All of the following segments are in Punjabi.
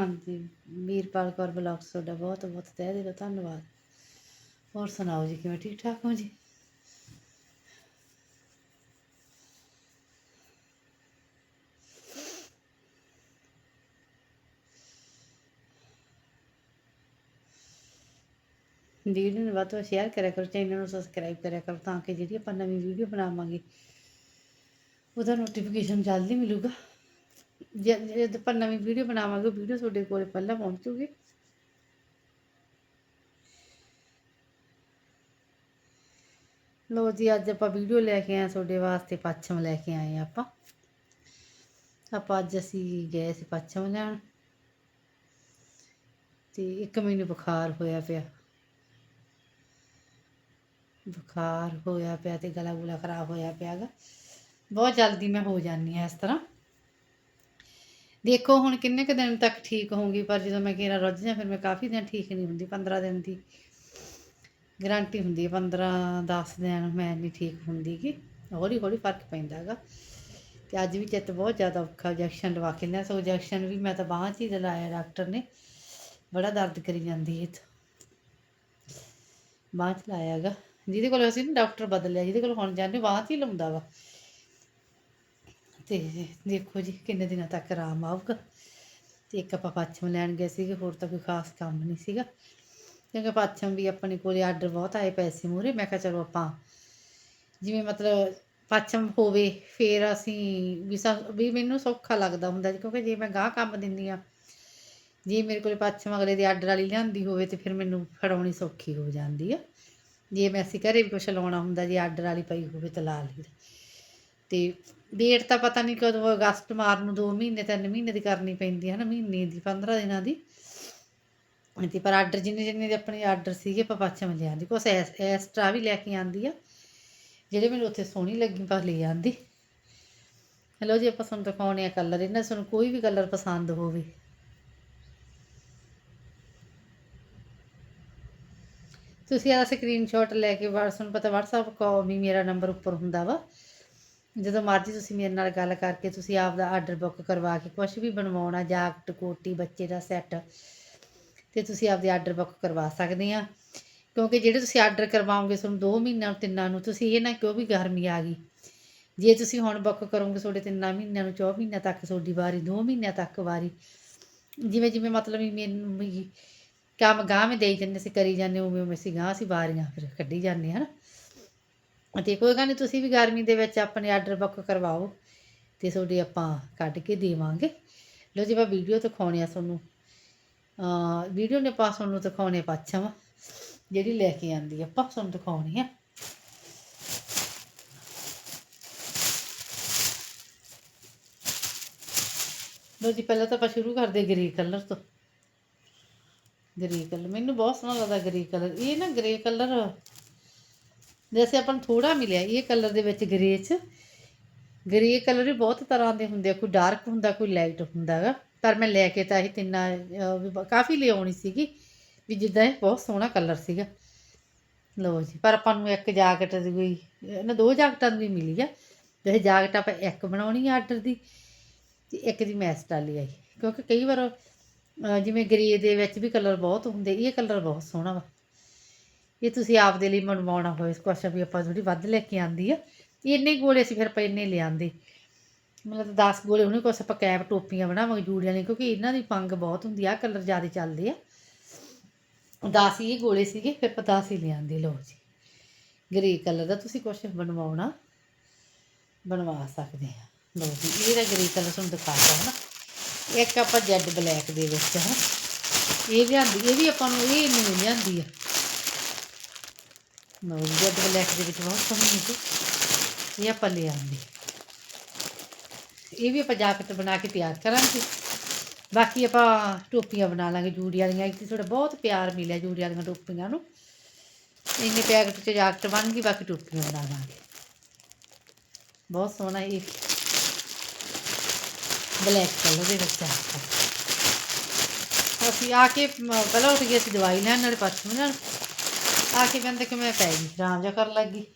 ਹਾਂਜੀ, ਵੀਰਪਾਲ ਕੌਰ ਬਲੌਗਸ ਤੁਹਾਡਾ ਬਹੁਤ ਬਹੁਤ ਤਹਿ ਦਿਲੋਂ ਧੰਨਵਾਦ। ਹੋਰ ਸੁਣਾਓ ਜੀ, ਕਿਵੇਂ ਠੀਕ ਠਾਕ ਹੋ ਜੀ? ਵੀਡੀਓ ਨੂੰ ਵੱਧ ਤੋਂ ਸ਼ੇਅਰ ਕਰਿਆ ਕਰੋ ਚੈਨਲ ਨੂੰ ਸਬਸਕ੍ਰਾਈਬ ਕਰਿਆ ਕਰੋ ਤਾਂ ਕਿ ਜਿਹੜੀ ਆਪਾਂ ਨਵੀਂ ਵੀਡੀਓ ਬਣਾਵਾਂਗੇ, ਉਹਦਾ ਨੋਟੀਫਿਕੇਸ਼ਨ ਜਲਦੀ ਮਿਲੂਗਾ। ਜਦ ਜਦ ਆਪਾਂ ਨਵੀਂ ਵੀਡੀਓ ਬਣਾਵਾਂਗੇ ਵੀਡੀਓ ਤੁਹਾਡੇ ਕੋਲ ਪਹਿਲਾਂ ਪਹੁੰਚੂਗੀ ਲੋ ਜੀ, ਅੱਜ ਆਪਾਂ ਵੀਡੀਓ ਲੈ ਕੇ ਆਏ ਤੁਹਾਡੇ ਵਾਸਤੇ ਪੱਛਮ ਲੈ ਕੇ ਆਏ ਹਾਂ ਆਪਾਂ। ਆਪਾਂ ਅੱਜ ਅਸੀਂ ਗਏ ਸੀ ਪੱਛਮ ਲੈਣ। ਤੇ ਇੱਕ ਮੈਨੂੰ ਬੁਖਾਰ ਹੋਇਆ ਪਿਆ। ਬੁਖਾਰ ਹੋਇਆ ਪਿਆ ਤੇ ਗਲਾ ਗੁਲਾ ਖਰਾਬ ਹੋਇਆ ਪਿਆਗਾ ਬਹੁਤ ਜਲਦੀ ਮੈਂ ਹੋ ਜਾਂਦੀ ਹਾਂ ਇਸ ਤਰ੍ਹਾਂ। ਦੇਖੋ ਹੁਣ ਕਿੰਨੇ ਕੁ ਦਿਨ ਤੱਕ ਠੀਕ ਹੋਊਂਗੀ, ਪਰ ਜਦੋਂ ਮੈਂ ਕਿਹਾ ਰੁੱਝ ਜਾਂ, ਫਿਰ ਮੈਂ ਕਾਫੀ ਦਿਨ ਠੀਕ ਨਹੀਂ ਹੁੰਦੀ 15 ਦਿਨ ਦੀ ਗਾਰੰਟੀ ਹੁੰਦੀ ਹੈ 15 10 ਦਿਨ ਮੈਂ ਨਹੀਂ ਠੀਕ ਹੁੰਦੀ ਗੀ। ਹੌਲੀ ਹੌਲੀ ਫ਼ਰਕ ਪੈਂਦਾ ਹੈਗਾ। ਤੇ ਅੱਜ ਵੀ ਚਿੱਤ ਬਹੁਤ ਜ਼ਿਆਦਾ ਔਖਾ ਇੰਜੈਕਸ਼ਨ ਲਵਾ ਕੇ ਲਿਆ, ਸੋ ਇੰਜੈਕਸ਼ਨ ਵੀ ਮੈਂ ਤਾਂ ਬਾਂਹ 'ਚ ਹੀ ਲਾਇਆ ਡਾਕਟਰ ਨੇ। ਬੜਾ ਦਰਦ ਕਰੀ ਜਾਂਦੀ ਹੈ ਇੱਥੇ। ਬਾਂਹ 'ਚ ਲਾਇਆ ਹੈਗਾ। ਜਿਹਦੇ ਕੋਲ ਅਸੀਂ ਨਾ ਡਾਕਟਰ ਬਦਲਿਆ, ਜਿਹਦੇ ਕੋਲ ਹੁਣ ਜਾਂਦੇ, ਬਾਂਹ 'ਚ ਹੀ ਲਾਉਂਦਾ ਵਾ। ਤੇ ਦੇਖੋ ਜੀ ਕਿੰਨੇ ਦਿਨਾਂ ਤੱਕ ਆਰਾਮ ਆਊਗਾ। ਤੇ ਇੱਕ ਆਪਾਂ ਪੱਛਮ ਲੈਣ ਗਏ ਸੀਗੇ, ਹੋਰ ਤਾਂ ਕੋਈ ਖਾਸ ਕੰਮ ਨਹੀਂ ਸੀਗਾ। ਕਿਉਂਕਿ ਪੱਛਮ ਵੀ ਆਪਣੇ ਕੋਲੇ ਆਰਡਰ ਬਹੁਤ ਆਏ ਪੈਸੇ ਮੂਰੇ ਮੈਂ ਕਿਹਾ ਚਲੋ ਆਪਾਂ ਜਿਵੇਂ ਮਤਲਬ ਪੱਛਮ ਹੋਵੇ, ਫੇਰ ਅਸੀਂ ਵੀ ਸਾ- ਵੀ ਮੈਨੂੰ ਸੌਖਾ ਲੱਗਦਾ ਹੁੰਦਾ ਜੀ। ਕਿਉਂਕਿ ਜੇ ਮੈਂ ਗਾਹ ਕੰਮ ਦਿੰਦੀ ਆ ਜੇ ਮੇਰੇ ਕੋਲੇ ਪੱਛਮ ਅਗਲੇ ਦੇ ਆਰਡਰ ਵਾਲੀ ਲਿਆਂਦੀ ਹੋਵੇ ਤੇ ਫਿਰ ਮੈਨੂੰ ਫੜਾਉਣੀ ਸੌਖੀ ਹੋ ਜਾਂਦੀ ਆ। ਜੇ ਮੈਂ ਅਸੀਂ ਘਰੇ ਵੀ ਕੁਛ ਲਾਉਣਾ ਹੁੰਦਾ, ਜੇ ਆਰਡਰ ਵਾਲੀ ਪਈ ਹੋਵੇ ਤਾਂ ਲਾ ਲਈਦਾ। ਤੇ ਡੇਟ ਤਾਂ ਪਤਾ ਨਹੀਂ ਕਦੋਂ ਅਗਸਤ ਮਾਰ ਨੂੰ 2 ਮਹੀਨੇ 3 ਮਹੀਨੇ ਦੀ ਕਰਨੀ ਪੈਂਦੀ ਹੈ ਨਾ, ਮਹੀਨੇ ਦੀ 15 ਦਿਨਾਂ ਦੀ। ਤੇ ਪਰ ਆਰਡਰ ਜਿੰਨੇ ਜਿੰਨੇ ਦੇ ਆਪਣੇ ਆਰਡਰ ਸੀਗੇ, ਆਪਾਂ ਪੱਛਮ ਲਿਆਂਦੀ। ਕੁਛ ਐਸ- ਐਕਸਟਰਾ ਵੀ ਲੈ ਕੇ ਆਂਦੀ ਆ, ਜਿਹੜੇ ਮੈਨੂੰ ਉੱਥੇ ਸੋਹਣੀ ਲੱਗੀ, ਪਰ ਲੈ ਆਂਦੀ। ਹਲੋ, ਜੀ ਆਪਾਂ ਤੁਹਾਨੂੰ ਦਿਖਾਉਣੇ ਆ ਕਲਰ ਇਹਨਾਂ 'ਚ ਤੁਹਾਨੂੰ ਕੋਈ ਵੀ ਕਲਰ ਪਸੰਦ ਹੋਵੇ। ਤੁਸੀਂ ਇਹਦਾ ਸਕਰੀਨਸ਼ਾਟ ਲੈ ਕੇ WhatsApp ਤੁਹਾਨੂੰ ਪਤਾ WhatsApp ਕਾਲ ਵੀ ਮੇਰਾ ਨੰਬਰ ਉੱਪਰ ਹੁੰਦਾ ਵਾ। ਜਦੋਂ ਮਰਜ਼ੀ ਤੁਸੀਂ ਮੇਰੇ ਨਾਲ ਗੱਲ ਕਰਕੇ ਤੁਸੀਂ ਆਪ ਦਾ ਆਰਡਰ ਬੁੱਕ ਕਰਵਾ ਕੇ ਕੁਝ ਵੀ ਬਣਵਾਉਣਾ ਜਾਕਟ ਕੋਟੀ ਬੱਚੇ ਦਾ ਸੈੱਟ ਤੇ ਤੁਸੀਂ ਆਪਦੇ ਆਰਡਰ ਬੁੱਕ ਕਰਵਾ ਸਕਦੇ ਆ। ਕਿਉਂਕਿ ਜਿਹੜੇ ਤੁਸੀਂ ਆਰਡਰ ਕਰਵਾਓਗੇ ਤੁਹਾਨੂੰ 2 ਮਹੀਨਿਆਂ ਨੂੰ ਤਿੰਨਾਂ ਨੂੰ, ਤੁਸੀਂ ਇਹ ਨਾ ਕਿਉਂ ਵੀ ਗਰਮੀ ਆ ਗਈ? ਜੇ ਤੁਸੀਂ ਹੁਣ ਬੁੱਕ ਕਰੋਗੇ ਤੁਹਾਡੇ ਤਿੰਨਾਂ ਮਹੀਨਿਆਂ ਨੂੰ 4 ਮਹੀਨਿਆਂ ਤੱਕ ਤੁਹਾਡੀ ਵਾਰੀ 2 ਮਹੀਨਿਆਂ ਤੱਕ ਵਾਰੀ। ਜਿਵੇਂ ਜਿਵੇਂ ਮਤਲਬ ਵੀ ਮੈਨੂੰ ਵੀ ਕੰਮ ਗਾਹ ਮੈਂ ਦੇਈ ਜਾਂਦੇ ਸੀ, ਕਰੀ ਜਾਂਦੇ ਉਵੇਂ ਉਵੇਂ ਸੀ ਗਾਹ ਅਸੀਂ ਵਾਰੀਆਂ ਫਿਰ ਕੱਢੀ ਜਾਂਦੇ ਹਨ ਅਤੇ ਕੋਈ ਗੱਲ ਨਹੀਂ ਤੁਸੀਂ ਵੀ ਗਰਮੀ ਦੇ ਵਿੱਚ ਆਪਣੇ ਆਰਡਰ ਬੁੱਕ ਕਰਵਾਓ ਤੇ ਤੁਹਾਡੀ ਆਪਾਂ ਕੱਢ ਕੇ ਦੇਵਾਂਗੇ। ਲੋ ਜੀ ਆਪਾਂ ਵੀਡੀਓ ਦਿਖਾਉਣੇ ਆ ਤੁਹਾਨੂੰ। ਅ ਵੀਡੀਓ ਨੇ ਪਾਸ ਤੁਹਾਨੂੰ ਦਿਖਾਉਣੇ ਪੱਛਮ ਜਿਹੜੀ ਲੈ ਕੇ ਆਂਦੀ ਆਪਾਂ ਤੁਹਾਨੂੰ ਦਿਖਾਉਣੀ ਆ। ਲੋ ਜੀ, ਪਹਿਲਾਂ ਤਾਂ ਆਪਾਂ ਸ਼ੁਰੂ ਕਰਦੇ ਗ੍ਰੇ ਕਲਰ ਤੋਂ। ਗ੍ਰੇ ਕਲਰ ਮੈਨੂੰ ਬਹੁਤ ਸੋਹਣਾ ਲੱਗਦਾ ਗ੍ਰੇ ਕਲਰ ਇਹ ਨਾ ਗ੍ਰੇ ਕਲਰ ਵੈਸੇ ਆਪਾਂ ਨੂੰ ਥੋੜਾ ਮਿਲਿਆ, ਇਹ ਕਲਰ ਦੇ ਵਿੱਚ ਗ੍ਰੇ 'ਚ ਗ੍ਰੇ ਕਲਰ ਵੀ ਬਹੁਤ ਤਰ੍ਹਾਂ ਦੇ ਹੁੰਦੇ ਆ, ਕੋਈ ਡਾਰਕ ਹੁੰਦਾ, ਕੋਈ ਲਾਈਟ ਹੁੰਦਾ ਹੈਗਾ ਪਰ ਮੈਂ ਲੈ ਕੇ ਤਾਂ ਇਹ ਤਿੰਨਾਂ ਕਾਫੀ ਲਿਆਉਣੀ ਸੀਗੀ, ਵੀ ਜਿੱਦਾਂ ਇਹ ਬਹੁਤ ਸੋਹਣਾ ਕਲਰ ਸੀਗਾ। ਲਓ ਜੀ, ਪਰ ਆਪਾਂ ਨੂੰ ਇੱਕ ਜਾਕਟ ਦੀ ਕੋਈ ਇਹਨਾਂ ਦੋ ਜਾਕਟਾਂ ਦੀ ਮਿਲੀ ਆ। ਤੇ ਜਾਕਟ ਆਪਾਂ ਇੱਕ ਬਣਾਉਣੀ ਆ ਆਰਡਰ ਦੀ, ਤੇ ਇੱਕ ਦੀ ਮੈਚ ਟਾਲੀ ਆਈ। ਕਿਉਂਕਿ ਕਈ ਵਾਰ ਜਿਵੇਂ ਗ੍ਰੇ ਦੇ ਵਿੱਚ ਵੀ ਕਲਰ ਬਹੁਤ ਹੁੰਦੇ, ਇਹ ਕਲਰ ਬਹੁਤ ਸੋਹਣਾ ਵਾ। ਇਹ ਤੁਸੀਂ ਆਪਦੇ ਲਈ ਬਣਵਾਉਣਾ ਹੋਵੇ ਕੁਛ ਵੀ ਆਪਾਂ ਥੋੜੀ ਵੱਧ ਲੈ ਕੇ ਆਂਦੀ ਆ। ਇੰਨੇ ਗੋਲੇ ਸੀ ਫਿਰ ਆਪਾਂ ਇੰਨੇ ਲਿਆਂਦੇ। ਮਤਲਬ 10 ਗੋਲੇ ਉਹਨੇ ਕੁਛ ਆਪਾਂ ਕੈਪ ਟੋਪੀਆਂ ਬਣਾਵਾਂਗੇ ਜੂੜੀਆਂ ਨੇ ਕਿਉਂਕਿ ਇਹਨਾਂ ਦੀ ਪੰਗ ਬਹੁਤ ਹੁੰਦੀ ਆ ਕਲਰ ਜ਼ਿਆਦਾ ਚੱਲਦੇ ਆ। 10 ਹੀ ਗੋਲੇ ਸੀਗੇ, ਫਿਰ ਆਪਾਂ 10 ਹੀ ਲਿਆਂਦੇ, ਲਓ ਜੀ। ਗ੍ਰੇ ਕਲਰ ਦਾ ਤੁਸੀਂ ਕੁਛ ਬਣਵਾਉਣਾ, ਬਣਵਾ ਸਕਦੇ ਆ। ਲਓ ਜੀ, ਇਹਦਾ ਗ੍ਰੇ ਕਲਰ ਤੁਹਾਨੂੰ ਦਿਖਾਤਾ ਹੈ ਨਾ ਇੱਕ ਆਪਾਂ ਜੈਡ ਬਲੈਕ ਦੇ ਵਿੱਚ ਹੈ ਇਹ ਲਿਆਂਦੀ, ਇਹ ਵੀ ਆਪਾਂ ਨੂੰ ਇਹ ਨਹੀਂ ਲਿਆਂਦੀ ਆ। ਲਓ ਬਲੈਕ ਦੇ ਵਿੱਚ ਬਹੁਤ ਸੋਹਣੀ ਹੈ ਇਹ ਆਪਾਂ ਲੈ ਆਂਦੇ ਇਹ ਵੀ ਆਪਾਂ ਜਾਕਟ ਬਣਾ ਕੇ ਤਿਆਰ ਕਰਾਂਗੇ। ਬਾਕੀ ਆਪਾਂ ਟੋਪੀਆਂ ਬਣਾ ਲਾਂਗੇ ਜੂੜੀ ਵਾਲੀਆਂ। ਇੱਕ ਥੋੜਾ ਬਹੁਤ ਪਿਆਰ ਮਿਲਿਆ ਜੂੜੀ ਵਾਲੀਆਂ ਟੋਪੀਆਂ ਨੂੰ। ਇੰਨੇ ਪੈਕਟ ਚ ਜਾਕਟ ਬਣ ਗਈ ਬਾਕੀ ਟੋਪੀਆਂ ਬਣਾ ਲਾਂਗੇ। ਬਹੁਤ ਸੋਹਣਾ ਇਹ ਬਲੈਕ ਕਲਰ ਦੇ ਵਿੱਚ ਆ। ਅਸੀਂ ਆ ਕੇ ਪਹਿਲਾਂ ਉੱਠ ਗਏ ਅਸੀਂ ਦਵਾਈ ਲੈਣ, ਨਾਲੇ ਪੱਛਮ ਨਾਲ ਆ ਕੇ ਕਹਿੰਦੇ ਕਿ ਮੈਂ ਪੈ ਗਈ, ਆਰਾਮ ਜਿਹਾ ਕਰਨ ਲੱਗੀ।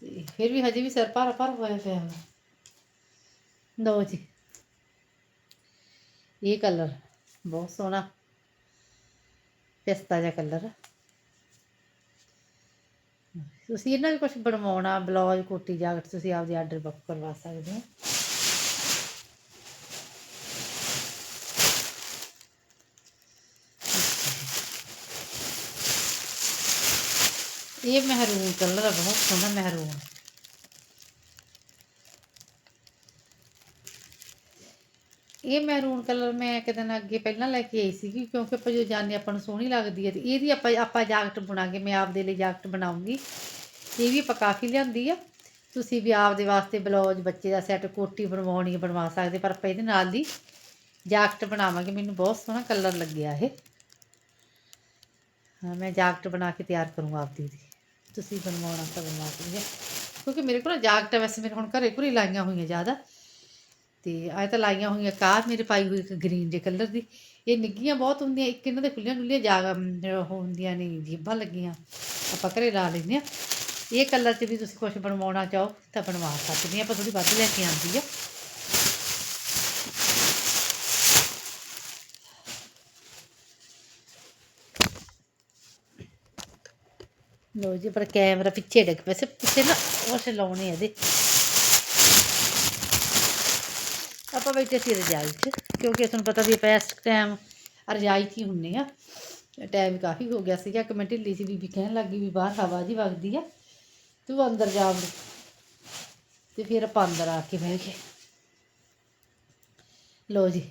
ਤੇ ਫਿਰ ਵੀ ਹਜੇ ਵੀ ਸਿਰ ਭਾਰਾ ਭਾਰਾ ਹੋਇਆ ਪਿਆ ਵਾ। ਲਓ ਜੀ। ਇਹ ਕਲਰ ਬਹੁਤ ਸੋਹਣਾ। ਪਿਸਤਾ ਜਿਹਾ ਕਲਰ। ਤੁਸੀਂ ਇਹਨਾਂ ਵੀ ਕੁਝ ਬਣਵਾਉਣਾ ਬਲਾਉਜ ਕੋਟੀ, ਜਾਕਟ ਤੁਸੀਂ ਆਪਦੇ ਆਰਡਰ ਬੁੱਕ ਕਰਵਾ ਸਕਦੇ ਹੋ। ਇਹ ਮਹਿਰੂਨ ਕਲਰ ਹੈ ਬਹੁਤ ਸੋਹਣਾ ਮਹਿਰੂਨ। ਇਹ ਮਹਿਰੂਨ ਕਲਰ ਮੈਂ ਇੱਕ ਦਿਨ ਅੱਗੇ ਪਹਿਲਾਂ ਲੈ ਕੇ ਆਈ ਸੀਗੀ, ਕਿਉਂਕਿ ਆਪਾਂ ਜੋ ਜਾਣਦੇ ਆਪਾਂ ਨੂੰ ਸੋਹਣੀ ਲੱਗਦੀ ਹੈ ਤੇ ਇਹਦੀ ਆਪਾਂ ਆਪਾਂ ਜਾਕਟ ਬਣਾ ਮੈਂ ਆਪਦੇ ਲਈ ਜਾਕਟ ਬਣਾਉਂਗੀ। ਇਹ ਵੀ ਆਪਾਂ ਕਾਫੀ ਲਿਆਂਦੀ ਆ। ਤੁਸੀਂ ਵੀ ਆਪਦੇ ਵਾਸਤੇ ਬਲੌਜ, ਬੱਚੇ ਦਾ ਸੈੱਟ, ਕੋਟੀ ਬਣਵਾਉਣੀ ਬਣਵਾ ਸਕਦੇ, ਪਰ ਆਪਾਂ ਇਹਦੇ ਨਾਲ ਦੀ ਜਾਕਟ ਬਣਾਵਾਂਗੇ। ਮੈਨੂੰ ਬਹੁਤ ਸੋਹਣਾ ਕਲਰ ਲੱਗਿਆ ਇਹ। ਹਾਂ, ਮੈਂ ਜਾਕਟ ਬਣਾ ਕੇ ਤਿਆਰ ਕਰੂੰਗਾ ਆਪਦੀ ਦੀ। ਤੁਸੀਂ ਬਣਵਾਉਣਾ ਤਾਂ ਬਣਵਾ ਸਕਦੇ ਹੋ। ਕਿਉਂਕਿ ਮੇਰੇ ਕੋਲ ਨਾ ਜਾਕਟ ਵੈਸੇ ਮੇਰੇ ਹੁਣ ਘਰੇ ਘੁਰੇ ਲਾਈਆਂ ਹੋਈਆਂ ਜ਼ਿਆਦਾ। ਤੇ ਆਏ ਤਾਂ ਲਾਈਆਂ ਹੋਈਆਂ ਕਾਰ ਮੇਰੇ ਪਾਈ ਹੋਈ ਇੱਕ ਗ੍ਰੀਨ ਜੇ ਕਲਰ ਦੀ। ਇਹ ਨਿੱਗੀਆਂ ਬਹੁਤ ਹੁੰਦੀਆਂ, ਇੱਕ ਇਹਨਾਂ ਦੇ ਖੁੱਲੀਆਂ ਖੁੱਲੀਆਂ ਜਾਗ ਹੁੰਦੀਆਂ ਨੇ, ਜੀਬਾਂ ਲੱਗੀਆਂ। ਆਪਾਂ ਘਰੇ ਲਾ ਲੈਂਦੇ ਆ ਇਹ ਕਲਰ 'ਚ ਵੀ ਤੁਸੀਂ ਕੁਝ ਬਣਵਾਉਣਾ ਚਾਹੋ ਤਾਂ ਬਣਵਾ ਸਕਦੇ ਆ ਆਪਾਂ ਥੋੜੀ ਵੱਧ ਲੈ ਕੇ ਆਂਦੀ ਆ। ਲੋ ਜੀ ਪਰ ਕੈਮਰਾ ਪਿੱਛੇ ਡਿੱਗ ਪਿਆ ਸੀ ਪਿੱਛੇ ਨਾ ਉਹ ਲਾਉਣੇ ਇਹਦੇ। ਆਪਾਂ ਬੈਠੇ ਸੀ ਰਜਾਈ 'ਚ, ਕਿਉਂਕਿ ਤੁਹਾਨੂੰ ਪਤਾ ਵੀ ਆਪਾਂ ਇਸ ਟਾਈਮ ਰਜਾਈ 'ਚ ਹੀ ਹੁੰਨੇ ਆ। ਟਾਈਮ ਕਾਫੀ ਹੋ ਗਿਆ ਸੀਗਾ ਕਿ ਮੈਂ ਢਿੱਲੀ ਸੀ, ਬੀਬੀ ਕਹਿਣ ਲੱਗੀ ਵੀ ਬਾਹਰ ਹਵਾ ਜੀ ਵਗਦੀ ਆ, ਤੂੰ ਅੰਦਰ ਜਾ ਵੜੀ ਤੇ ਫਿਰ ਆਪਾਂ ਅੰਦਰ ਆ ਕੇ ਬਹਿ ਗਏ। ਲੋ ਜੀ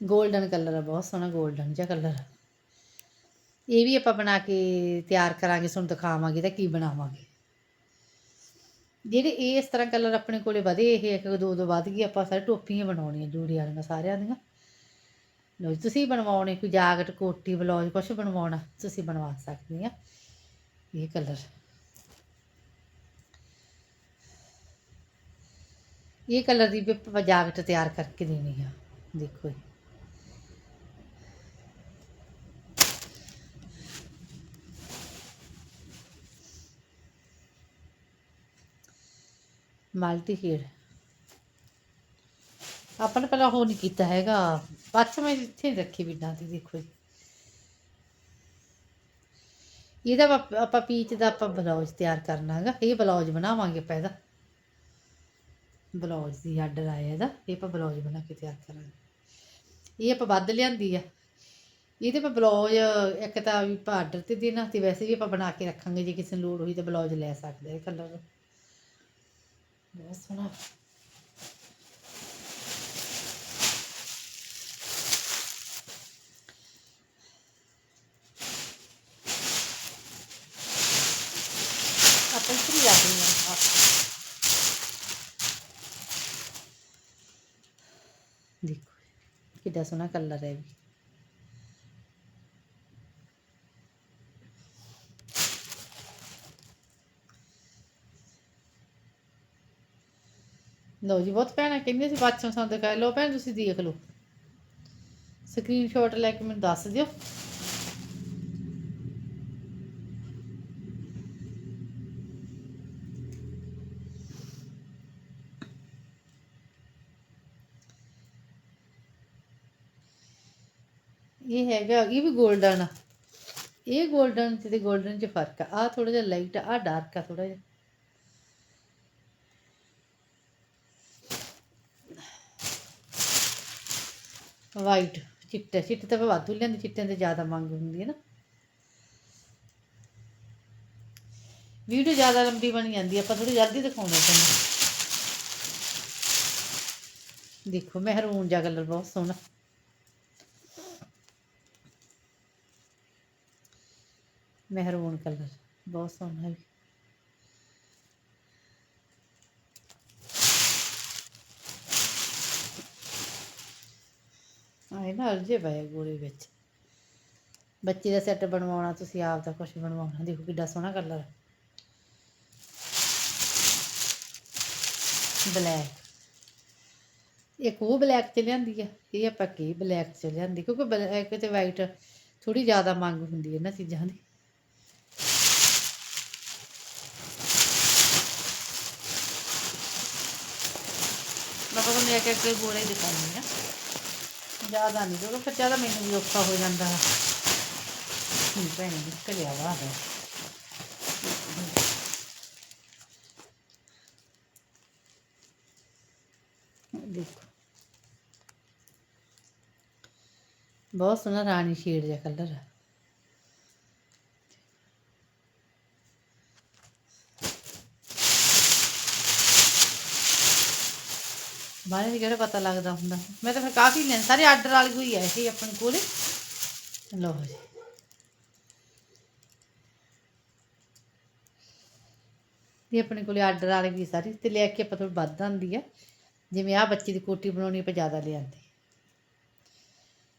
골ਡਨ ਕਲਰ ਆ, ਬਹੁਤ ਸੋਹਣਾ 골ਡਨ ਜਿਹਾ ਕਲਰ ਆ। ਇਹ ਵੀ ਆਪਾਂ ਬਣਾ ਕੇ ਤਿਆਰ ਕਰਾਂਗੇ, ਤੁਹਾਨੂੰ ਦਿਖਾਵਾਂਗੇ ਤਾਂ ਕੀ ਬਣਾਵਾਂਗੇ। ਜਿਹੜੇ ਇਹ ਇਸ ਤਰ੍ਹਾਂ ਕਲਰ ਆਪਣੇ ਕੋਲੇ ਵਧੇ, ਇਹ ਇੱਕ ਦੋ ਦੋ ਵੱਧ ਗਈ ਆਪਾਂ ਸਾਰੇ ਟੋਪੀਆਂ ਬਣਾਉਣੀਆਂ ਜੂੜੀ ਵਾਲੀਆਂ ਸਾਰਿਆਂ ਦੀਆਂ। ਲੋ ਜੀ, ਤੁਸੀਂ ਬਣਵਾਉਣੇ, ਕੋਈ ਜਾਕਟ, ਕੋਟੀ, ਬਲੌਜ ਕੁਝ ਬਣਵਾਉਣਾ, ਤੁਸੀਂ ਬਣਵਾ ਸਕਦੇ ਆ ਇਹ ਕਲਰ ਇਹ ਕਲਰ ਦੀ ਵੀ ਆਪਾਂ ਜਾਕਟ ਤਿਆਰ ਕਰਕੇ ਦੇਣੀ ਆ, ਦੇਖੋ ਜੀ। ਮਲਟੀ ਆਪਾਂ ਨੇ ਪਹਿਲਾਂ ਉਹ ਨਹੀਂ ਕੀਤਾ ਹੈਗਾ। ਪੱਛ ਮੈਂ ਇੱਥੇ ਰੱਖੀ ਬਿਨਾਂ ਦੀ, ਦੇਖੋ ਜੀ। ਇਹਦਾ ਆਪਾਂ- ਆਪਾਂ ਪੀਚ ਦਾ ਆਪਾਂ ਬਲਾਉਜ ਤਿਆਰ ਕਰਨਾ ਹੈਗਾ। ਇਹ ਬਲਾਉਜ ਬਣਾਵਾਂਗੇ ਆਪਾਂ ਇਹਦਾ। ਬਲਾਉਜ ਦੀ ਆਰਡਰ ਆਇਆ ਇਹਦਾ। ਇਹ ਆਪਾਂ ਬਲਾਉਜ ਬਣਾ ਕੇ ਤਿਆਰ ਕਰਾਂਗੇ। ਇਹ ਆਪਾਂ ਵੱਧ ਲਿਆਂਦੀ ਆ। ਇਹਦੇ ਆਪਾਂ ਬਲਾਉਜ ਇੱਕ ਤਾਂ ਵੀ ਆਪਾਂ ਆਰਡਰ ਤੇ ਦੇਣਾ ਤੇ ਵੈਸੇ ਵੀ ਆਪਾਂ ਬਣਾ ਕੇ ਰੱਖਾਂਗੇ। ਜੇ ਕਿਸੇ ਨੂੰ ਲੋੜ ਹੋਈ ਤਾਂ ਬਲਾਉਜ ਲੈ ਸਕਦੇ ਆ ਕਲਰ ਬਹੁਤ ਸੋਹਣਾ ਆਪਾਂ ਇਤਰੀ ਰੱਖਣੀ ਆ ਦੇਖੋ ਕਿੱਡਾ ਸੋਹਣਾ ਕਲਰ ਹੈ ਵੀ। ਲਓ ਜੀ, ਬਹੁਤ ਭੈਣਾਂ ਕਹਿੰਦੀਆਂ ਸੀ ਬਾਅਦ ਚੋਂ ਸਾਨੂੰ ਦਿਖਾ ਲਓ ਭੈਣ, ਤੁਸੀਂ ਦੇਖ ਲਓ। ਸਕਰੀਨਸ਼ਾਟ ਲੈ ਕੇ ਮੈਨੂੰ ਦੱਸ ਦਿਓ। ਇਹ ਹੈਗਾ ਇਹ ਵੀ 골ਡਨ ਇਹ 골ਡਨ ਤੇ 골ਡਨ ਚ ਫ਼ਰਕ ਆ। ਆ ਥੋੜਾ ਜਿਹਾ ਲਾਈਟ ਆ ਡਾਰਕ ਆ ਥੋੜਾ ਜਿਹਾ। ਵਾਈਟ ਚਿੱਟੇ ਚਿੱਟੇ ਤਾਂ ਆਪਾਂ ਵਾਧੂ ਲੈਂਦੇ ਚਿੱਟਿਆਂ ਤੇ ਜ਼ਿਆਦਾ ਮੰਗ ਹੁੰਦੀ ਹੈ ਨਾ। ਵੀਡੀਓ ਜ਼ਿਆਦਾ ਲੰਬੀ ਬਣ ਜਾਂਦੀ, ਆਪਾਂ ਥੋੜੀ ਜਲਦੀ ਦਿਖਾਉਣਾ ਤੁਹਾਨੂੰ। ਦੇਖੋ, ਮਹਿਰੂਨ ਜਿਹਾ ਕਲਰ ਬਹੁਤ ਸੋਹਣਾ। ਮਹਿਰੂਨ ਕਲਰ ਬਹੁਤ ਸੋਹਣਾ ਹੈ। ਨਾ ਅਰਜੇ ਪਏ ਗੋਲੇ ਵਿੱਚ। ਬੱਚੇ ਦਾ ਸੈੱਟ ਬਣਵਾਉਣਾ, ਤੁਸੀਂ ਆਪ ਦਾ ਕੁਝ ਬਣਵਾਉਣਾ। ਦੇਖੋ ਕਿੱਡਾ ਸੋਹਣਾ ਕਲਰ ਬਲੈਕ ਇੱਕ ਉਹ ਬਲੈਕ ਚ ਲਿਆਂਦੀ ਆ, ਇਹ ਆਪਾਂ ਕੀ ਬਲੈਕ ਚ ਲਿਆਂਦੀ? ਕਿਉਂਕਿ ਬਲੈਕ ਤੇ ਵਾਈਟ ਥੋੜੀ ਜ਼ਿਆਦਾ ਮੰਗ ਹੁੰਦੀ ਹੈ ਇਹਨਾਂ ਚੀਜ਼ਾਂ ਦੀ। ਮੈਂ ਤੁਹਾਨੂੰ ਇੱਕ ਇੱਕ ਗੋਲੇ ਦਿਖਾਉਂਦੀ ਆ। ਜ਼ਿਆਦਾ ਨਹੀਂ ਕਿਉਂਕਿ ਫਿਰ ਜ਼ਿਆਦਾ ਮੈਨੂੰ ਵੀ ਔਖਾ ਹੋ ਜਾਂਦਾ। ਹੈ ਨਹੀਂ ਭੈਣੇ ਨਿਕਲਿਆ ਵਾ ਹੈ ਦੇਖੋ। ਬਹੁਤ ਸੋਹਣਾ ਰਾਣੀ ਸ਼ੇਡ ਜਿਹਾ ਕਲਰ ਹੈ ਬਾਹਰ ਵੀ ਕਿਹੜਾ ਪਤਾ ਲੱਗਦਾ ਹੁੰਦਾ। ਮੈਂ ਤਾਂ ਫਿਰ ਕਾਫੀ ਲੈਣ ਸਾਰੇ ਆਰਡਰ ਵਾਲੀ ਹੋਈ ਹੈ ਸੀ ਆਪਣੇ ਕੋਲ। ਲਓ ਜੀ। ਇਹ ਆਪਣੇ ਕੋਲ ਆਰਡਰ ਵਾਲੀ ਵੀ ਸਾਰੀ ਤੇ ਲੈ ਕੇ ਆਪਾਂ ਥੋੜੀ ਵੱਧ ਆਂਦੀ ਆ। ਜਿਵੇਂ ਆ ਬੱਚੇ ਦੀ ਕੋਟੀ ਬਣਾਉਣੀ ਆਪਾਂ ਜ਼ਿਆਦਾ ਲਿਆਂਦੀ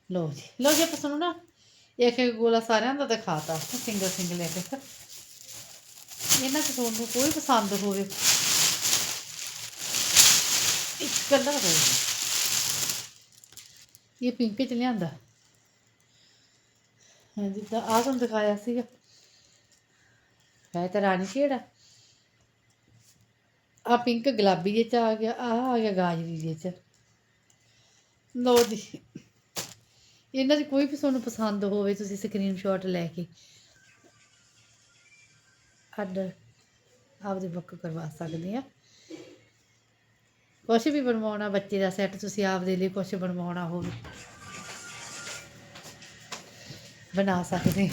ਲਓ ਜੀ। ਲਓ ਜੀ, ਆਪਾਂ ਤੁਹਾਨੂੰ ਨਾ। ਇੱਕ ਇੱਕ ਗੋਲਾ ਸਾਰਿਆਂ ਦਾ ਦਿਖਾਤਾ ਸਿੰਗਲ ਸਿੰਗਲ ਇੱਕ ਇੱਕ ਇਹਨਾਂ 'ਚ ਤੁਹਾਨੂੰ ਕੋਈ ਪਸੰਦ ਹੋਵੇ। ਇੱਕ ਕਲਰ ਹੋਵੇ ਇਹ ਪਿੰਕ ਚ ਲਿਆਂਦਾ। ਹਾਂ, ਜਿੱਦਾਂ ਆਹ ਤੁਹਾਨੂੰ ਦਿਖਾਇਆ ਸੀਗਾ। ਹੈ ਤਾਂ ਰਾਣੀ ਸ਼ੇਡ ਆ। ਪਿੰਕ ਗੁਲਾਬੀ ਜਿਹੇ ਚ ਆ ਗਿਆ ਆ ਆ ਗਿਆ ਗਾਜਰੀ ਜਿਹੇ ਚ। ਲਓ ਜੀ। ਇਹਨਾਂ ਦੀ ਕੋਈ ਵੀ ਤੁਹਾਨੂੰ ਪਸੰਦ ਹੋਵੇ, ਤੁਸੀਂ ਸਕਰੀਨਸ਼ਾਟ ਲੈ ਕੇ ਆਰਡਰ ਆਪਦੇ ਬੁੱਕ ਕਰਵਾ ਸਕਦੇ ਆ। ਕੁਛ ਵੀ ਬਣਵਾਉਣਾ ਬੱਚੇ ਦਾ ਸੈੱਟ ਤੁਸੀਂ ਆਪਦੇ ਲਈ ਕੁਛ ਬਣਵਾਉਣਾ ਹੋਵੇ। ਬਣਾ ਸਕਦੇ